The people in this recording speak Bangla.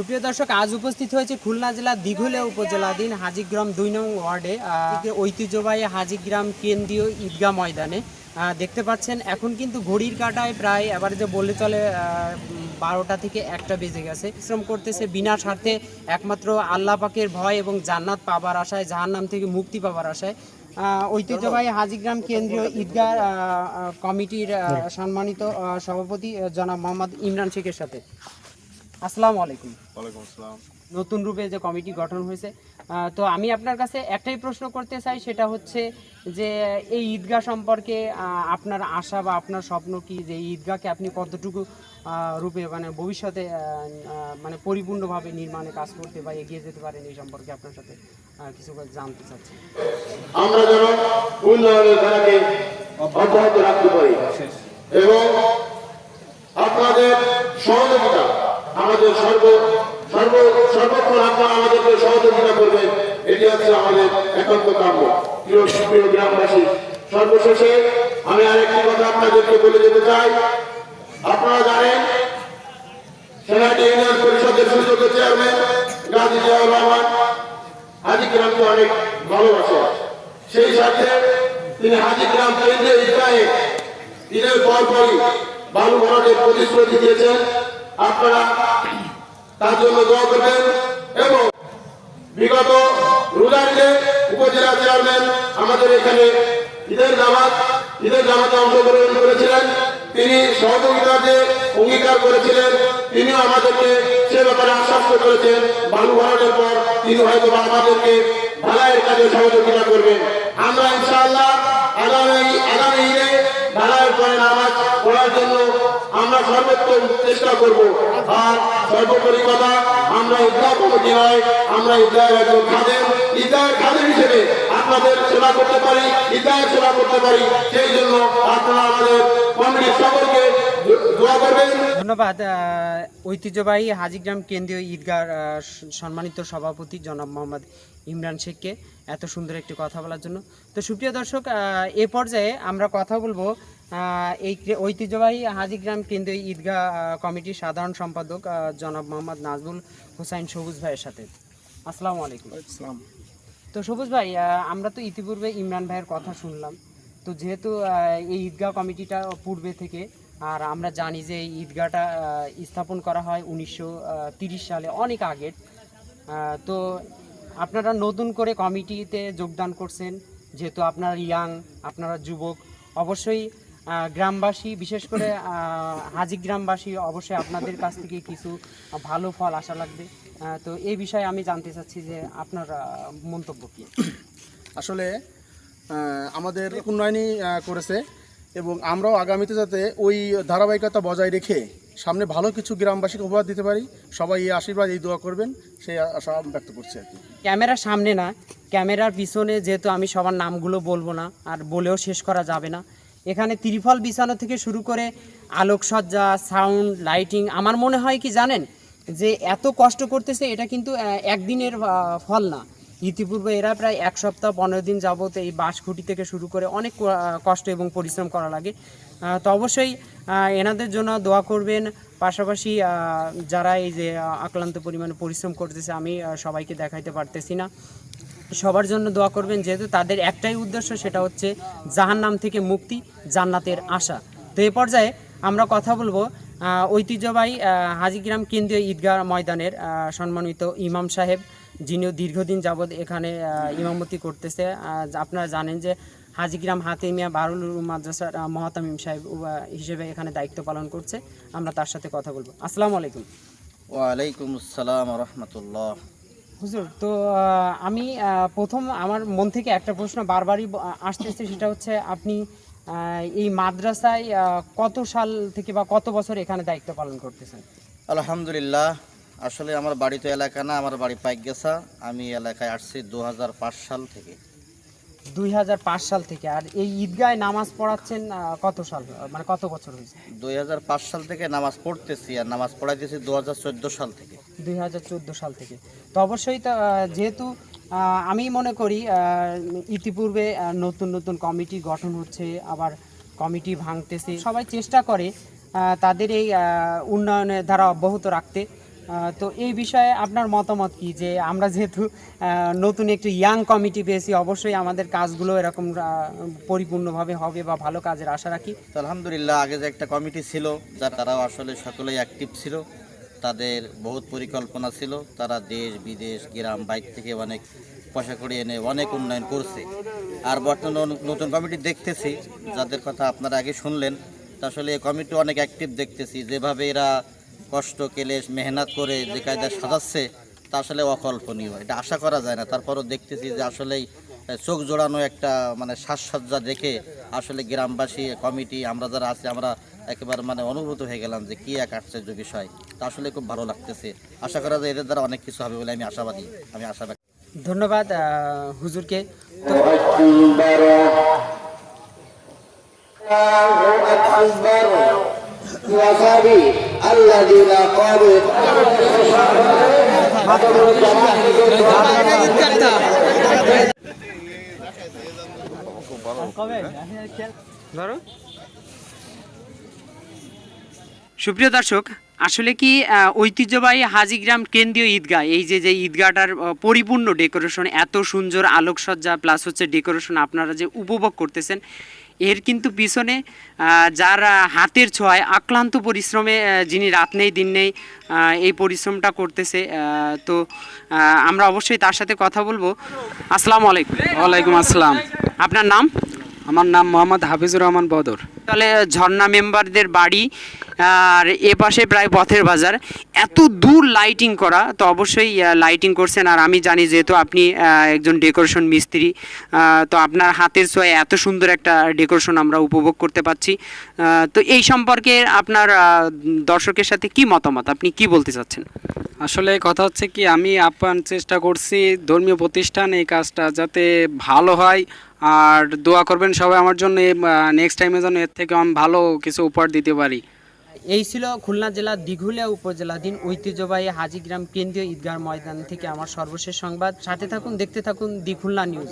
সুপ্রিয় দর্শক আজ উপস্থিত হয়েছে খুলনা জেলার দিঘুলিয়া উপজেলাধীন হাজিগ্রাম দুই নং ওয়ার্ডে ঐতিহ্যবাহী হাজিগ্রাম কেন্দ্রীয় ঈদগাহ ময়দানে। দেখতে পাচ্ছেন এখন কিন্তু ঘড়ির কাটায় প্রায় এবার যে বললে চলে বারোটা থেকে একটা বেজে গেছে। শ্রম করতেছে বিনা স্বার্থে একমাত্র আল্লাহ পাকের ভয় এবং জান্নাত পাবার আশায় জাহান্নাম থেকে মুক্তি পাবার আশায়। ঐতিহ্যবাহী হাজিগ্রাম কেন্দ্রীয় ঈদগাহ কমিটির সম্মানিত আহ, সভাপতি জনাব মোহাম্মদ ইমরান শেখের সাথে। আসসালামু আলাইকুম। ওয়ালাইকুম আসসালাম। নতুন রূপে যে কমিটি গঠন হয়েছে তো আমি আপনার কাছে একটাই প্রশ্ন করতে চাই সেটা হচ্ছে যে এই ঈদগাহ সম্পর্কে আপনার আশা বা আপনার স্বপ্ন কি যে এই ঈদগাহকে আপনি কতটুকু রূপে মানে ভবিষ্যতে মানে পরিপূর্ণভাবে নির্মাণে কাজ করতে বা এগিয়ে যেতে পারেন এই সম্পর্কে আপনার সাথে কিছু জানতে চাচ্ছি। আমরা যেন উন্নয়নের ধারাকে অব্যাহত রাখতে পারি। এবং আপনাদের সহযোগিতা আমাদের সর্ব সর্ব সর্বক্ষণ আপনারা আমাদেরকে সহযোগিতা করবেন। এটি হচ্ছে আমাদের একান্ত কাম্য। প্রিয় প্রিয় গ্রামবাসী, সর্বশেষে আমি আরেকটি কথা আপনাদেরকে বলে যেতে চাই। আপনারা জানেন, সেনাটি ইউনিয়ন পরিষদের সুযোগ্য চেয়ারম্যান গাজী জিয়াউর রহমান হাজি গ্রামকে অনেক ভালোবাসে। সেই সাথে তিনি হাজি গ্রাম কেন্দ্রে ইসরায়ে ঈদের পর পরই বালু ভরাটের প্রতিশ্রুতি দিয়েছেন। আপনারা তার জন্য দোয়া করবেন এবং বিগত রোজারিতে উপজেলা চেয়ারম্যান আমাদের এখানে ঈদের জামাত ঈদের জামাতে অংশগ্রহণ করেছিলেন। তিনি সহযোগিতা যে অঙ্গীকার করেছিলেন। তিনিও আমাদেরকে সে ব্যাপারে আশ্বস্ত করেছেন। বালু ভরাটের পর তিনি হয়তো আমাদেরকে ঢালাইয়ের কাজে সহযোগিতা করবেন। আমরা ইনশাআল্লাহ আগামী আগামী ঈদে ঢালাইয়ের পরে নামাজ পড়ার জন্য আমরা সর্বোত্তম চেষ্টা করব। আর সর্বোপরি কথা, আমরা ইদা কমিটি নয় আমরা ইদার একজন খাদেম ইদার খাদেম হিসেবে আপনাদের সেবা করতে পারি ইদার সেবা করতে পারি। সেই জন্য আপনারা আমাদের কমিটির সকলকে ধন্যবাদ ঐতিহ্যবাহী হাজিগ্রাম কেন্দ্রীয় ঈদগার সম্মানিত সভাপতি জনাব মোহাম্মদ ইমরান শেখকে এত সুন্দর একটি কথা বলার জন্য। তো সুপ্রিয় দর্শক এ পর্যায়ে আমরা কথা বলব এই ঐতিহ্যবাহী হাজিগ্রাম কেন্দ্রীয় ঈদগাহ কমিটির সাধারণ সম্পাদক জনাব মোহাম্মদ নাজবুল হোসাইন সবুজ ভাইয়ের সাথে। আসসালামু আলাইকুম। ইসলাম তো সবুজ ভাই আমরা তো ইতিপূর্বে ইমরান ভাইয়ের কথা শুনলাম। তো যেহেতু এই ঈদগাহ কমিটিটা পূর্বে থেকে আর আমরা জানি যে এই ঈদগাহটা স্থাপন করা হয় উনিশশো তিরিশ সালে অনেক আগের। তো আপনারা নতুন করে কমিটিতে যোগদান করছেন যেহেতু আপনারা ইয়াং আপনারা যুবক অবশ্যই গ্রামবাসী বিশেষ করে হাজি গ্রামবাসী অবশ্যই আপনাদের কাছ থেকে কিছু ভালো ফল আশা লাগবে। তো এই বিষয়ে আমি জানতে চাচ্ছি যে আপনার মন্তব্য কি? আসলে আমাদের উন্নয়নই করেছে এবং আমরাও আগামীতে যাতে ওই ধারাবাহিকতা বজায় রেখে সামনে ভালো কিছু গ্রামবাসীকে উপহার দিতে পারি সবাই এই আশীর্বাদ এই দোয়া করবেন সেই আশা ব্যক্ত করছি আর কি। ক্যামেরার সামনে না ক্যামেরার পিছনে যেহেতু আমি সবার নামগুলো বলব না আর বলেও শেষ করা যাবে না এখানে ত্রিফল বিছানো থেকে শুরু করে আলোকসজ্জা, সাউন্ড, লাইটিং, আমার মনে হয় কি জানেন যে এত কষ্ট করতেছে, এটা কিন্তু একদিনের ফল না। ইতিপূর্বে এরা প্রায় এক সপ্তাহ পনেরো দিন যাবত এই বাঁশখুঁটি থেকে শুরু করে অনেক কষ্ট এবং পরিশ্রম করা লাগে। তো অবশ্যই এনাদের জন্য দোয়া করবেন। পাশাপাশি যারা এই যে আক্রান্ত পরিমাণে পরিশ্রম করতেছে, আমি সবাইকে দেখাইতে পারতেছি না। সবার জন্য দোয়া করবেন, যেহেতু তাদের একটাই উদ্দেশ্য, সেটা হচ্ছে জাহান্নাম থেকে মুক্তি, জান্নাতের আশা। তো এ পর্যায়ে আমরা কথা বলব ঐতিহ্যবাহী হাজিগ্রাম কেন্দ্রীয় ঈদগাহ ময়দানের সম্মানিত ইমাম সাহেব যিনিও দীর্ঘদিন যাবৎ এখানে ইমামতি করতেছে। আপনারা জানেন যে হাজিগ্রাম হাতিমিয়া বারুল মাদ্রাসার মহাতামিম সাহেব হিসেবে এখানে দায়িত্ব পালন করছে। আমরা তার সাথে কথা বলব। আসসালামু আলাইকুম। ওয়ালাইকুম আসসালাম রহমতুল্লাহ। হুজুর তো আমি প্রথম আমার মন থেকে একটা প্রশ্ন বারবারই আসতেছে সেটা হচ্ছে আপনি এই মাদ্রাসায় কত সাল থেকে বা কত বছর এখানে দায়িত্ব পালন করতেছেন? আলহামদুলিল্লাহ আসলে আমার বাড়ি তো এলাকা না আমার বাড়ি পাইকগেছা। আমি এলাকায় আসছি দু হাজার পাঁচ সাল থেকে। দুই হাজার পাঁচ সাল থেকে আর এই ঈদগায় নামাজ পড়াচ্ছেন কত সাল মানে কত বছর হয়েছে? দুই হাজার পাঁচ সাল থেকে নামাজ পড়তেছি আর নামাজ পড়াইতেছি দু হাজার চোদ্দ সাল থেকে। দুই হাজার চোদ্দ সাল থেকে। তো অবশ্যই যেহেতু আমি মনে করি ইতিপূর্বে নতুন নতুন কমিটি গঠন হচ্ছে, আবার কমিটি ভাঙতেছে, সবাই চেষ্টা করে তাদের এই উন্নয়নের ধারা অব্যাহত রাখতে। তো এই বিষয়ে আপনার মতামত কি? যে আমরা যেহেতু নতুন একটি ইয়াং কমিটি পেয়েছি, অবশ্যই আমাদের কাজগুলো এরকম পরিপূর্ণভাবে হবে বা ভালো কাজের আশা রাখি। আলহামদুলিল্লাহ, আগে যে একটা কমিটি ছিল, যা তারাও আসলে সকলেই অ্যাক্টিভ ছিল তাদের বহুত পরিকল্পনা ছিল। তারা দেশ, বিদেশ, গ্রাম বাইক থেকে অনেক পয়সা করে এনে অনেক উন্নয়ন করছে। আর বর্তমান নতুন কমিটি দেখতেছি, যাদের কথা আপনারা আগে শুনলেন। আসলে এই কমিটি অনেক অ্যাক্টিভ দেখতেছি। যেভাবে এরা কষ্ট কেলেশ মেহনত করে যে কায়দায় সাজাচ্ছে, তা আসলে অকল্পনীয়। এটা আশা করা যায় না। তারপরও দেখতেছি যে আসলেই চোখ জোড়ানো একটা মানে সাজসজ্জা দেখে আসলে গ্রামবাসী কমিটি আমরা যারা আছি আমরা একেবারে মানে অনুভূত হয়ে গেলাম যে কী এক আশ্চর্য বিষয়। তা আসলে খুব ভালো লাগতেছে। আশা করা যায় এদের দ্বারা অনেক কিছু হবে বলে আমি আশাবাদী। আমি আশাবাদী ধন্যবাদ হুজুরকে। তো সুপ্রিয় দর্শক, আসলে কি ঐতিহ্যবাহী হাজিগ্রাম কেন্দ্রীয় ঈদগাহ, এই যে যে ঈদগাহটার পরিপূর্ণ ডেকোরেশন, এত সুন্দর আলোকসজ্জা প্লাস হচ্ছে ডেকোরেশন আপনারা যে উপভোগ করতেছেন এর কিন্তু পিছনে যার হাতের ছোঁয়ায় আক্লান্ত পরিশ্রমে যিনি রাত নেই দিন নেই এই পরিশ্রমটা করতেছে তো আমরা অবশ্যই তার সাথে কথা বলব। আসসালামু আলাইকুম। ওয়ালাইকুম আসসালাম। আপনার নাম? আমার নাম মোহাম্মদ হাফিজুর রহমান বদর। তাহলে ঝর্ণা মেম্বারদের বাড়ি আর এ পাশে প্রায় পথের বাজার। এত দূর লাইটিং করা তো অবশ্যই লাইটিং করছেন। আর আমি জানি যেহেতু আপনি একজন ডেকোরেশন মিস্ত্রি তো আপনার হাতের ছোঁয়ায় এত সুন্দর একটা ডেকোরেশন আমরা উপভোগ করতে আহ, তো এই সম্পর্কে আপনার দর্শকের সাথে কি মতামত? আপনি কি বলতে চাচ্ছেন? আসলে কথা হচ্ছে কি আমি আপ্যায়ন চেষ্টা করছি ধর্মীয় প্রতিষ্ঠান এই কাজটা যাতে ভালো হয়। আর দোয়া করবেন সবাই আমার জন্য নেক্সট টাইমে যেন এর থেকে আমি ভালো কিছু উপহার দিতে পারি। এই ছিল খুলনা জেলার দিঘুলিয়া উপজেলাধীন ঐতিহ্যবাহী হাজিগ্রাম কেন্দ্রীয় ঈদগাহ ময়দান থেকে আমার সর্বশেষ সংবাদ। সাথে থাকুন, দেখতে থাকুন দি খুলনা নিউজ।